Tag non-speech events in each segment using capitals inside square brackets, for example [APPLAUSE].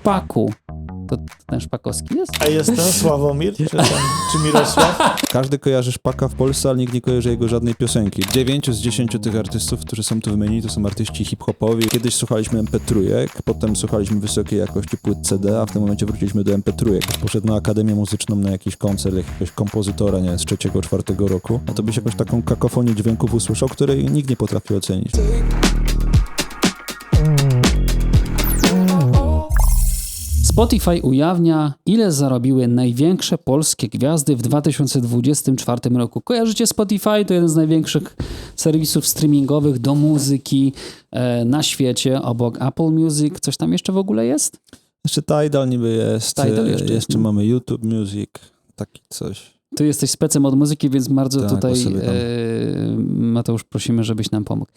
Szpaku. To ten Szpakowski jest? A jestem Sławomir, czy, tam, czy Mirosław? Każdy kojarzy Szpaka w Polsce, ale nikt nie kojarzy jego żadnej piosenki. Dziewięciu z dziesięciu tych artystów, którzy są tu wymienieni, to są artyści hip-hopowi. Kiedyś słuchaliśmy MP3, potem słuchaliśmy wysokiej jakości płyt CD, a w tym momencie wróciliśmy do MP3. Ktoś poszedł na Akademię Muzyczną na jakiś koncert jakiegoś kompozytora, nie z trzeciego, czwartego roku, a to byś jakąś taką kakofonię dźwięków usłyszał, której nikt nie potrafi ocenić. Spotify ujawnia, ile zarobiły największe polskie gwiazdy w 2024 roku. Kojarzycie Spotify? To jeden z największych serwisów streamingowych do muzyki e, na świecie, obok Apple Music. Coś tam jeszcze w ogóle jest? Jeszcze Tidal niby jest, Tidal jeszcze jeszcze, no. mamy YouTube Music, taki coś. Ty jesteś specem od muzyki, więc bardzo Tak, tutaj e, Mateusz prosimy, żebyś nam pomógł.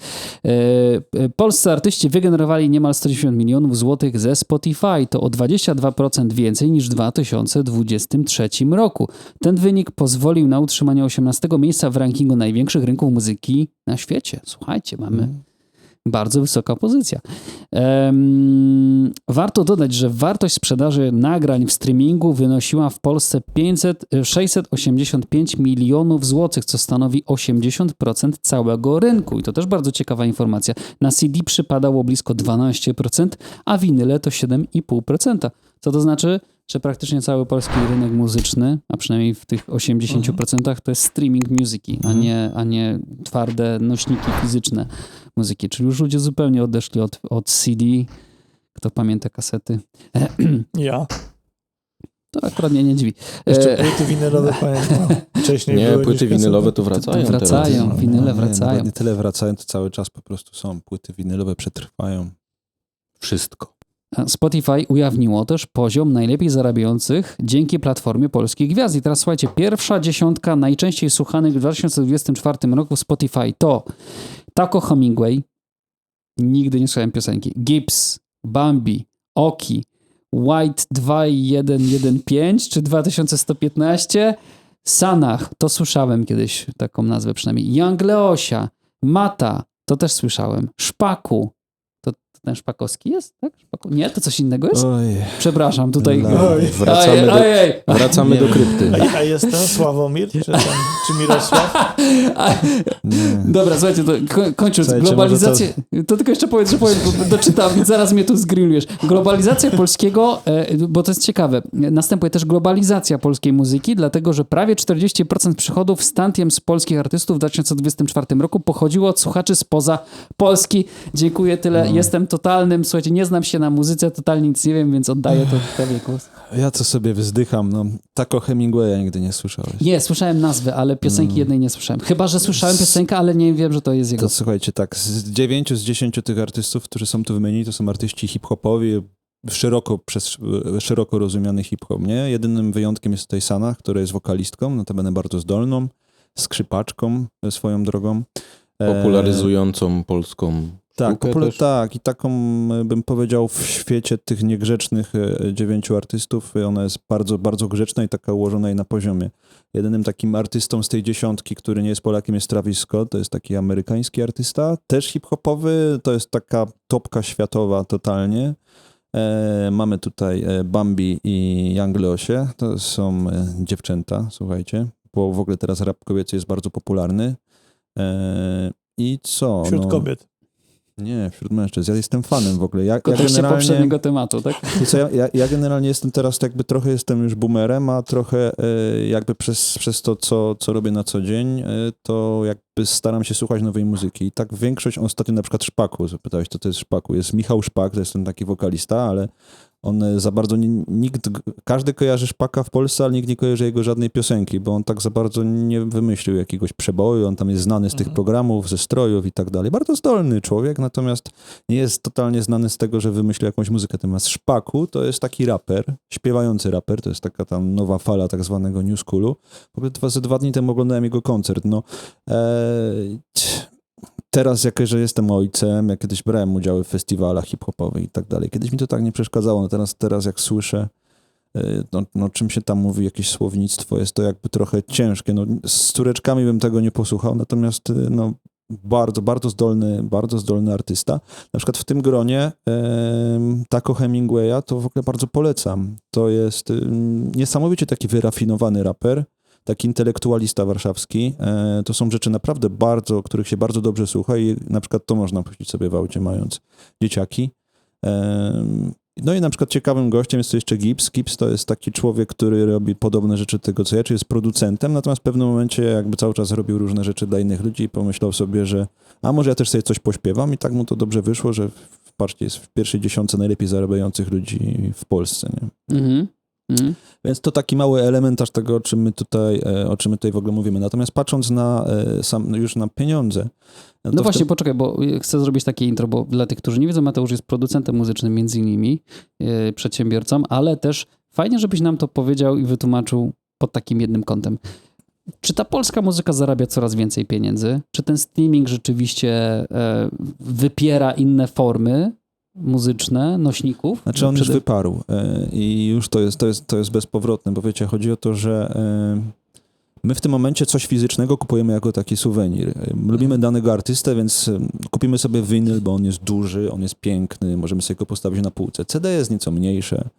E, e, polscy artyści wygenerowali niemal 110 milionów złotych ze Spotify. To o 22% więcej niż w 2023 roku. Ten wynik pozwolił na utrzymanie 18 miejsca w rankingu największych rynków muzyki na świecie. Słuchajcie, mamy Mhm. Bardzo wysoka pozycja. Em, warto dodać, że wartość sprzedaży nagrań w streamingu wynosiła w Polsce 500, e, 685 milionów złotych, co stanowi 80% całego rynku. I to też bardzo ciekawa informacja. Na CD przypadało blisko 12%, a winyle to 7,5%. Co to znaczy? Że praktycznie cały polski rynek muzyczny, a przynajmniej w tych 80% to jest streaming muzyki, a, Mhm. nie, a nie twarde nośniki fizyczne muzyki. Czyli już ludzie zupełnie odeszli od, od CD. Kto pamięta kasety? [CLEARS THROAT] Ja. To akurat mnie nie dziwi. Jeszcze E, płyty winylowe pamiętam. Wcześniej [LAUGHS] Nie, były płyty winylowe to wracają. wracają. Teraz. winyle nie, wracają. nawet Nie tyle wracają, to cały czas po prostu są. Płyty winylowe przetrwają. Wszystko. Spotify ujawniło też poziom najlepiej zarabiających dzięki platformie polskich gwiazd. I teraz słuchajcie, pierwsza dziesiątka najczęściej słuchanych w 2024 roku Spotify to Taco Hemingway, nigdy nie słyszałem piosenki, Gibbs, Bambi, Oki, White 2115 czy 2115, Sanach, to słyszałem kiedyś taką nazwę przynajmniej, Young Leosia, Mata, to też słyszałem, Szpaku, to, to ten Szpakowski jest, tak? Szpaku? Nie, to coś innego jest? Oj, Przepraszam, tutaj... No. Oj. Wracamy, Ojej, ojej. do, wracamy Nie do krypty. A, a jestem Sławomir, czy, tam, czy Mirosław? nie. Dobra, słuchajcie, to ko- kończąc, Słuchajcie, globalizację, to... tylko jeszcze powiedz, że powiem, bo doczytam, więc zaraz mnie tu zgrillujesz. Globalizacja polskiego, e, bo to jest ciekawe, następuje też globalizacja polskiej muzyki, dlatego, że prawie 40% przychodów stantiem z polskich artystów w 2024 roku pochodziło od słuchaczy spoza Polski. Dziękuję, tyle. No. Jestem totalnym, słuchajcie, nie znam się na muzyce, totalnie nic nie wiem, więc oddaję to tobie głos. Ja co sobie wzdycham, no. Tako Hemingwaya nigdy nie słyszałeś. Nie, słyszałem nazwę, ale piosenki jednej nie słyszałem. Chyba, że słyszałem piosenkę, ale nie wiem, że to jest jego. To słuchajcie, tak, z dziewięciu z dziesięciu tych artystów, którzy są tu wymienieni, to są artyści hip-hopowi, szeroko, przez, szeroko rozumiany hip-hop, nie? Jedynym wyjątkiem jest tutaj Sana, która jest wokalistką, notabene bardzo zdolną, skrzypaczką swoją drogą. E, Popularyzującą polską Tak, popula- też. tak, i taką e, bym powiedział w świecie tych niegrzecznych e, dziewięciu artystów, e, ona jest bardzo, bardzo grzeczna i taka ułożona jej na poziomie. Jedynym takim artystą z tej dziesiątki, który nie jest Polakiem, jest Travis Scott, to jest taki amerykański artysta, też hip-hopowy, to jest taka topka światowa totalnie. E, mamy tutaj Bambi i Young Leosie, to są dziewczęta, słuchajcie, bo w ogóle teraz rap kobiecy jest bardzo popularny. E, I co? Wśród no, kobiet. Nie, wśród mężczyzn. Ja jestem fanem w ogóle. Ja, kontekście generalnie, poprzedniego tematu, tak? Co, ja, ja, ja generalnie jestem teraz jakby trochę jestem już boomerem, a trochę e, jakby przez, przez to, co, co robię na co dzień, e, to jakby staram się słuchać nowej muzyki. I tak większość, ostatnio na przykład Szpaku, zapytałeś, co to jest Szpaku. Jest Michał Szpak, to jest ten taki wokalista, ale on e, za bardzo, nie, nikt, każdy kojarzy Szpaka w Polsce, ale nikt nie kojarzy jego żadnej piosenki, bo on tak za bardzo nie wymyślił jakiegoś przeboju, on tam jest znany z tych Mhm. programów, ze strojów i tak dalej. Bardzo zdolny człowiek, natomiast nie jest totalnie znany z tego, że wymyślił jakąś muzykę. Natomiast Szpaku to jest taki raper, śpiewający raper, to jest taka tam nowa fala tak zwanego new schoolu. Ogóle dwa, ze dwa dni temu oglądałem jego koncert. No, e, teraz, jako że jestem ojcem, ja kiedyś brałem udziały w festiwalach hip-hopowych i tak dalej. Kiedyś mi to tak nie przeszkadzało, no teraz, teraz jak słyszę, e, no, no czym się tam mówi, jakieś słownictwo, jest to jakby trochę ciężkie. No, z córeczkami bym tego nie posłuchał, natomiast e, no, bardzo, bardzo zdolny, bardzo zdolny artysta. Na przykład w tym gronie em, Taco Hemingwaya to w ogóle bardzo polecam. To jest ym, niesamowicie taki wyrafinowany raper, taki intelektualista warszawski. E, to są rzeczy naprawdę bardzo, których się bardzo dobrze słucha i na przykład to można puścić sobie w aucie, mając dzieciaki. Em, no i na przykład ciekawym gościem jest tu jeszcze Gibbs. Gibbs to jest taki człowiek, który robi podobne rzeczy do tego, co ja, czyli jest producentem, natomiast w pewnym momencie jakby cały czas robił różne rzeczy dla innych ludzi i pomyślał sobie, że a może ja też sobie coś pośpiewam i tak mu to dobrze wyszło, że w- patrzcie, jest w pierwszej dziesiątce najlepiej zarabiających ludzi w Polsce, nie? Mhm. Mhm. Więc to taki mały elementarz tego, o czym my tutaj, e, o czym my tutaj w ogóle mówimy. Natomiast patrząc na e, sam, już na pieniądze. No, w właśnie, poczekaj, bo chcę zrobić takie intro, bo dla tych, którzy nie wiedzą, Mateusz jest producentem muzycznym między innymi, yy, przedsiębiorcą, ale też fajnie, żebyś nam to powiedział i wytłumaczył pod takim jednym kątem. Czy ta polska muzyka zarabia coraz więcej pieniędzy? Czy ten streaming rzeczywiście e, wypiera inne formy muzyczne, nośników? Znaczy on już Przede- wyparł e, i już to jest, to, jest, to jest bezpowrotne, bo wiecie, chodzi o to, że e, my w tym momencie coś fizycznego kupujemy jako taki suwenir. E, Lubimy danego artystę, więc kupimy sobie winyl, bo on jest duży, on jest piękny, możemy sobie go postawić na półce. CD jest nieco mniejsze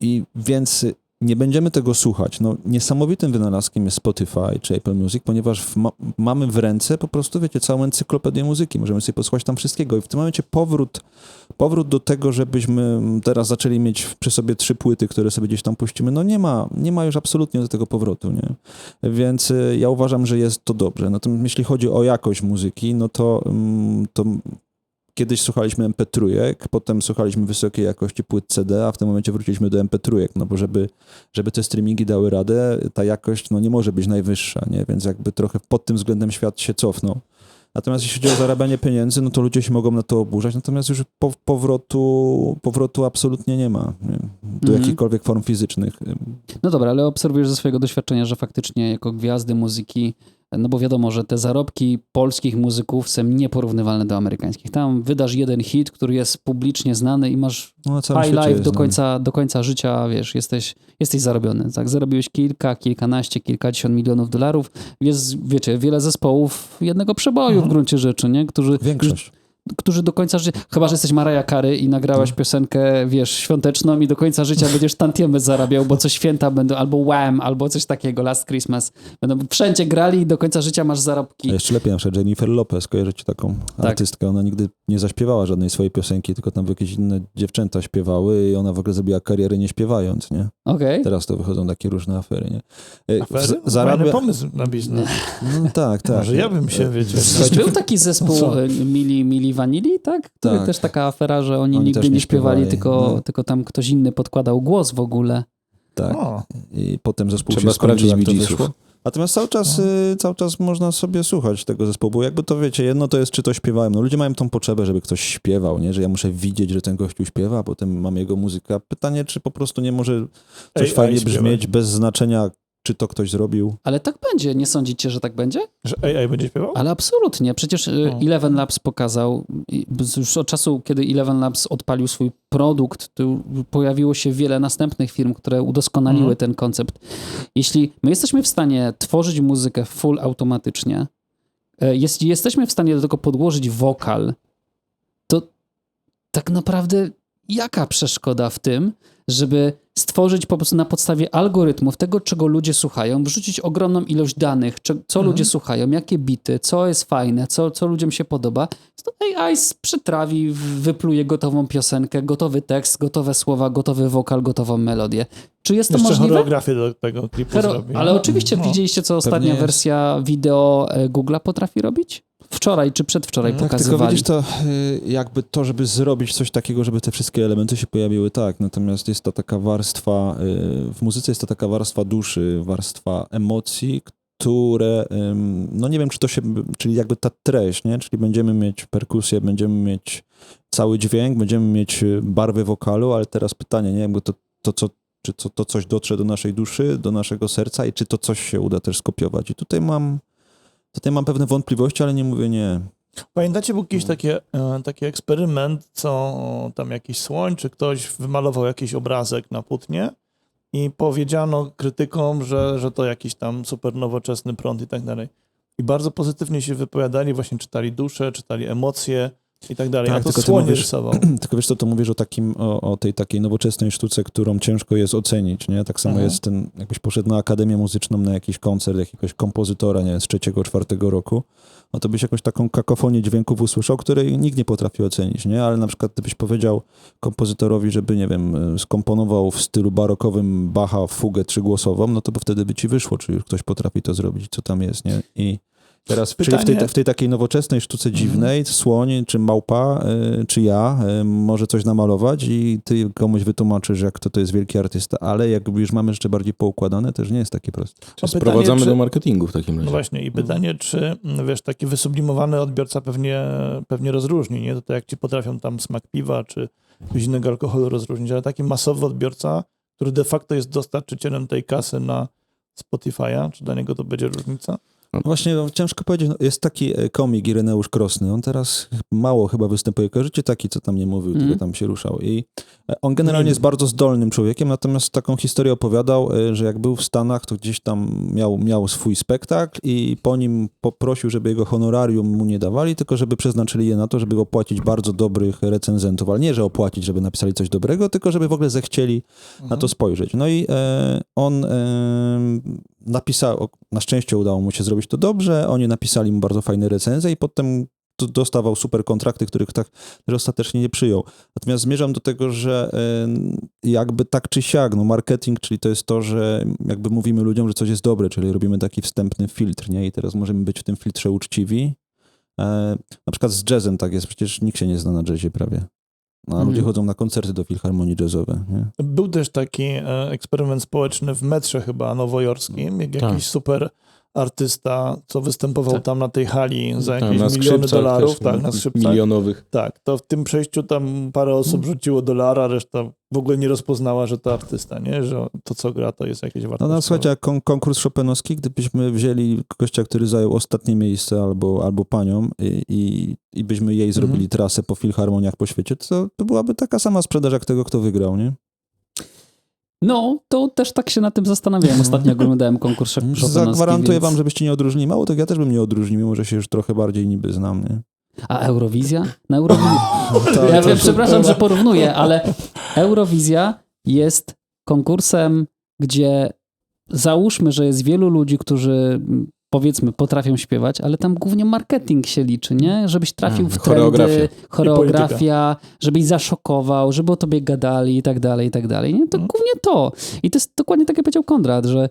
i więc nie będziemy tego słuchać. No, niesamowitym wynalazkiem jest Spotify czy Apple Music, ponieważ ma mamy w ręce po prostu, wiecie, całą encyklopedię muzyki. Możemy sobie posłuchać tam wszystkiego i w tym momencie powrót powrót do tego, żebyśmy teraz zaczęli mieć przy sobie trzy płyty, które sobie gdzieś tam puścimy, no nie ma, nie ma już absolutnie do tego powrotu, nie? Więc y, ja uważam, że jest to dobrze. Natomiast jeśli chodzi o jakość muzyki, no to, mm, to kiedyś słuchaliśmy MP3, potem słuchaliśmy wysokiej jakości płyt CD, a w tym momencie wróciliśmy do MP3, no bo żeby, żeby te streamingi dały radę, ta jakość no nie może być najwyższa, nie? Więc jakby trochę pod tym względem świat się cofnął. Natomiast jeśli chodzi o zarabianie pieniędzy, no to ludzie się mogą na to oburzać, natomiast już po, powrotu, powrotu absolutnie nie ma nie? do Mhm. jakichkolwiek form fizycznych. No dobra, ale obserwujesz ze swojego doświadczenia, że faktycznie jako gwiazdy muzyki, no bo wiadomo, że te zarobki polskich muzyków są nieporównywalne do amerykańskich. Tam wydasz jeden hit, który jest publicznie znany i masz No, high life do znany. końca, do końca życia, wiesz, jesteś, jesteś zarobiony. Tak, zarobiłeś kilka, kilkanaście, kilkadziesiąt milionów dolarów. Jest, wiecie, wiele zespołów jednego przeboju Mhm. w gruncie rzeczy, nie? Którzy, Większość. Którzy do końca życia, chyba że jesteś Mariah Carey i nagrałaś piosenkę, wiesz, świąteczną i do końca życia będziesz tantiemy zarabiał, bo co święta będą, albo Wham, albo coś takiego, Last Christmas. Będą wszędzie grali i do końca życia masz zarobki. A jeszcze lepiej, na przykład Jennifer Lopez, kojarzycie taką Tak. artystkę, ona nigdy nie zaśpiewała żadnej swojej piosenki, tylko tam jakieś inne dziewczęta śpiewały i ona w ogóle zrobiła karierę nie śpiewając, nie? Okej. Teraz to wychodzą takie różne afery, nie? E, Afery? Zarabia... pomysł na biznes. No tak, tak. Może ja bym się, wiecie... Przecież był taki zespół Co? e, Mili, Mili Vanilli, tak? Który Tak. też taka afera, że oni, Oni nigdy nie nie śpiewali, śpiewali, tylko, no. tylko tam ktoś inny podkładał głos w ogóle. tak. O, I potem zespół Trzeba się sprawdzić jak to wyszło. Natomiast cały czas, y, cały czas można sobie słuchać tego zespołu, bo jakby to wiecie, jedno to jest, czy to śpiewałem. No ludzie mają tą potrzebę, żeby ktoś śpiewał, nie? Że ja muszę widzieć, że ten gościu śpiewa, a potem mam jego muzykę. Pytanie, czy po prostu nie może coś AI fajnie brzmieć, bez znaczenia, czy to ktoś zrobił. Ale tak będzie, nie sądzicie, że tak będzie? że AI będzie śpiewał? Ale absolutnie. Przecież y, No. Eleven Labs pokazał, już od czasu, kiedy Eleven Labs odpalił swój produkt, to pojawiło się wiele następnych firm, które udoskonaliły Mhm. ten koncept. Jeśli my jesteśmy w stanie tworzyć muzykę full automatycznie, e, jeśli jesteśmy w stanie do tego podłożyć wokal, to tak naprawdę jaka przeszkoda w tym, żeby stworzyć po prostu na podstawie algorytmów tego, czego ludzie słuchają, wrzucić ogromną ilość danych, czy, co Mhm. ludzie słuchają, jakie bity, co jest fajne, co, co ludziom się podoba. To AI przytrawi, wypluje gotową piosenkę, gotowy tekst, gotowe słowa, gotowy wokal, gotową melodię. Czy jest to Jeszcze możliwe? choreografię do tego klipu Choro- zrobi. ale oczywiście No. widzieliście, co ostatnia wersja wideo e, Google'a potrafi robić? Wczoraj czy przedwczoraj Mhm. Tak, tylko pokazywali. widzisz, to y, jakby to, żeby zrobić coś takiego, żeby te wszystkie elementy się pojawiły, tak. Natomiast jest to taka warstwa, y, w muzyce jest to taka warstwa duszy, warstwa emocji, które, no nie wiem, czy to się, czyli jakby ta treść, nie? Czyli będziemy mieć perkusję, będziemy mieć cały dźwięk, będziemy mieć y, barwy wokalu, ale teraz pytanie, nie? Jakby to, to co czy to, to coś dotrze do naszej duszy, do naszego serca i czy to coś się uda też skopiować. I tutaj mam, tutaj mam pewne wątpliwości, ale nie mówię nie. Pamiętacie, był No. jakiś takie, e, taki eksperyment, co tam jakiś słoń, czy ktoś wymalował jakiś obrazek na płótnie i powiedziano krytykom, że, że to jakiś tam super nowoczesny prąd i tak dalej. i bardzo pozytywnie się wypowiadali, właśnie czytali dusze, czytali emocje i tak dalej. Tak, A to tylko ty słonie mówisz- rysował. [CLEARS THROAT] Tylko wiesz co, to mówisz o takim, o, o tej takiej nowoczesnej sztuce, którą ciężko jest ocenić, nie? Tak samo Mhm. jest ten, jakbyś poszedł na akademię muzyczną, na jakiś koncert jakiegoś kompozytora, nie z trzeciego, czwartego roku, no to byś jakąś taką kakofonię dźwięków usłyszał, której nikt nie potrafi ocenić, nie? Ale na przykład gdybyś powiedział kompozytorowi, żeby, nie wiem, skomponował w stylu barokowym Bacha fugę trzygłosową, no to by wtedy by ci wyszło, czy już ktoś potrafi to zrobić, co tam jest, nie? I teraz czyli w, tej, Pytanie- Mhm. w tej takiej nowoczesnej sztuce dziwnej, słoń, czy małpa, y, czy ja y, może coś namalować i ty komuś wytłumaczysz, jak to, to jest wielki artysta, ale jak już mamy jeszcze bardziej poukładane, też nie jest takie proste. Pytanie, Sprowadzamy czy- do marketingu w takim No razie. właśnie i pytanie, czy mm, wiesz, taki wysublimowany odbiorca pewnie, pewnie rozróżni, nie? To tak jak ci potrafią tam smak piwa czy innego alkoholu rozróżnić, ale taki masowy odbiorca, który de facto jest dostarczycielem tej kasy na Spotify'a, czy dla niego to będzie różnica? No. Właśnie no, ciężko powiedzieć, no, jest taki e, komik Ireneusz Krosny, on teraz mało chyba występuje, kojarzycie taki, co tam nie mówił, Mhm. tylko tam się ruszał. I e, on generalnie Nie jest bardzo zdolnym człowiekiem, natomiast taką historię opowiadał, e, że jak był w Stanach, to gdzieś tam miał, miał swój spektakl i po nim poprosił, żeby jego honorarium mu nie dawali, tylko żeby przeznaczyli je na to, żeby opłacić bardzo dobrych recenzentów, ale nie, że opłacić, żeby napisali coś dobrego, tylko żeby w ogóle zechcieli na to spojrzeć. No i e, on e, napisał, na szczęście udało mu się zrobić to dobrze, oni napisali mu bardzo fajne recenzje i potem dostawał super kontrakty, których tak ostatecznie nie przyjął. Natomiast zmierzam do tego, że jakby tak czy siak, no marketing, czyli to jest to, że jakby mówimy ludziom, że coś jest dobre, czyli robimy taki wstępny filtr, nie? I teraz możemy być w tym filtrze uczciwi. E, na przykład z jazzem tak jest, przecież nikt się nie zna na jazzie prawie. No, a Mhm. ludzie chodzą na koncerty do filharmonii jazzowe, nie? Był też taki e, eksperyment społeczny w metrze chyba nowojorskim, jak Tak. jakiś super artysta, co występował Tak. tam na tej hali za Tam jakieś miliony dolarów, też, tak, na skrzypcach. Milionowych. Tak, to w tym przejściu tam parę osób rzuciło dolara, reszta w ogóle nie rozpoznała, że to artysta, nie? Że to, co gra, to jest jakieś No, wartościowe. no słuchajcie, jak kon konkurs Chopinowski, gdybyśmy wzięli gościa, który zajął ostatnie miejsce albo, albo panią i, i, i byśmy jej zrobili Mhm. trasę po filharmoniach po świecie, to, to byłaby taka sama sprzedaż jak tego, kto wygrał, nie? No, to też tak się nad tym zastanawiałem. Ostatnio jak oglądałem konkurs [LAUGHS] Zagwarantuję więc... wam, żebyście nie odróżnili. Mało tego, ja też bym nie odróżnił, mimo że się już trochę bardziej niby znam, nie? A Eurowizja? Na Eurowizji... [LAUGHS] To- Ja wiem, przepraszam, że porównuję, ale Eurowizja jest konkursem, gdzie załóżmy, że jest wielu ludzi, którzy powiedzmy potrafią śpiewać, ale tam głównie marketing się liczy, nie? Żebyś trafił w trendy, choreografia. choreografia, żebyś zaszokował, żeby o tobie gadali i tak dalej, i tak dalej. Nie? To Mm. głównie to. I to jest dokładnie tak, jak powiedział Konrad, że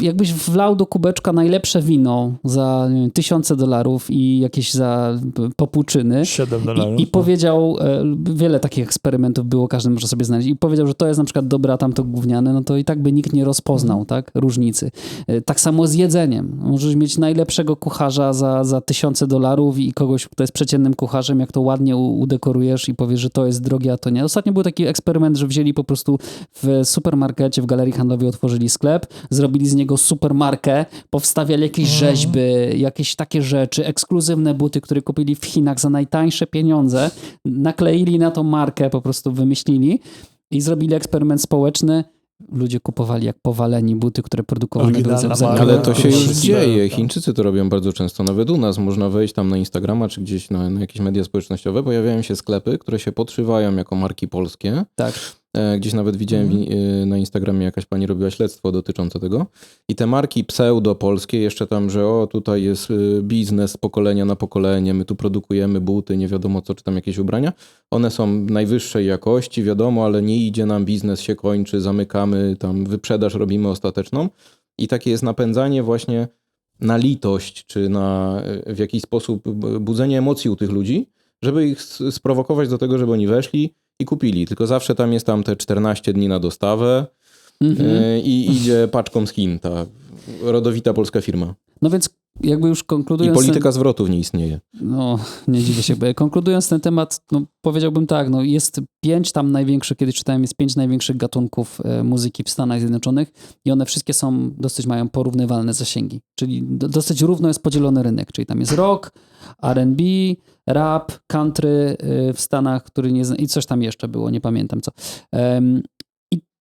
jakbyś wlał do kubeczka najlepsze wino za nie wiem, tysiące dolarów i jakieś za popłuczyny, 7 dolarów. i, I powiedział, e, wiele takich eksperymentów było, każdy może sobie znaleźć, i powiedział, że to jest na przykład dobre, a tamto gówniane, no to i tak by nikt nie rozpoznał, tak, różnicy. E, Tak samo z jedzeniem. Możesz mieć najlepszego kucharza za, za tysiące dolarów i kogoś, kto jest przeciętnym kucharzem, jak to ładnie udekorujesz i powiesz, że to jest drogie, a to nie. Ostatnio był taki eksperyment, że wzięli po prostu w supermarkecie, w galerii handlowej otworzyli sklep, zrobili z niego supermarkę, powstawiali jakieś rzeźby, jakieś takie rzeczy, ekskluzywne buty, które kupili w Chinach za najtańsze pieniądze, nakleili na tą markę, po prostu wymyślili i zrobili eksperyment społeczny. Ludzie kupowali jak powaleni buty, które produkowane były marka. Ale to się już dzieje. Chińczycy to robią bardzo często. Nawet u nas można wejść tam na Instagrama czy gdzieś na, na jakieś media społecznościowe. Pojawiają się sklepy, które się podszywają jako marki polskie. Tak. E, Gdzieś nawet widziałem wi- e, na Instagramie jakaś pani robiła śledztwo dotyczące tego. I te marki pseudo-polskie, jeszcze tam, że o, tutaj jest y, biznes pokolenia na pokolenie, my tu produkujemy buty, nie wiadomo co, czy tam jakieś ubrania. One są najwyższej jakości, wiadomo, ale nie idzie nam, biznes się kończy, zamykamy, tam wyprzedaż robimy ostateczną. I takie jest napędzanie właśnie na litość, czy na y, w jakiś sposób budzenie emocji u tych ludzi, żeby ich sprowokować do tego, żeby oni weszli i kupili. Tylko zawsze tam jest tam te 14 dni na dostawę Mhm. y, i idzie paczką z Chin ta rodowita polska firma. No więc jakby już I konkludując... ten- polityka zwrotów nie istnieje. No, nie dziwię się. Konkludując ten temat, no, powiedziałbym tak, no, jest pięć tam największych, kiedyś czytałem, jest pięć największych gatunków e, muzyki w Stanach Zjednoczonych i one wszystkie są, dosyć mają porównywalne zasięgi, czyli do, dosyć równo jest podzielony rynek, czyli tam jest rock, R&B, rap, country e, w Stanach, który nie zna, i coś tam jeszcze było, nie pamiętam co.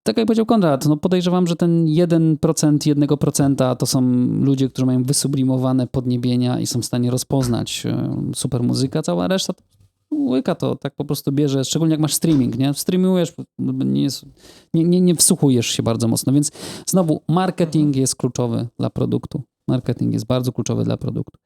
Tak jak powiedział Konrad, no podejrzewam, że ten 1%, 1% to są ludzie, którzy mają wysublimowane podniebienia i są w stanie rozpoznać e, super muzyka, cała reszta łyka to, tak po prostu bierze, szczególnie jak masz streaming, nie? Streamujesz, nie, nie, nie wsłuchujesz się bardzo mocno, więc znowu marketing jest kluczowy dla produktu. Marketing jest bardzo kluczowy dla produktu.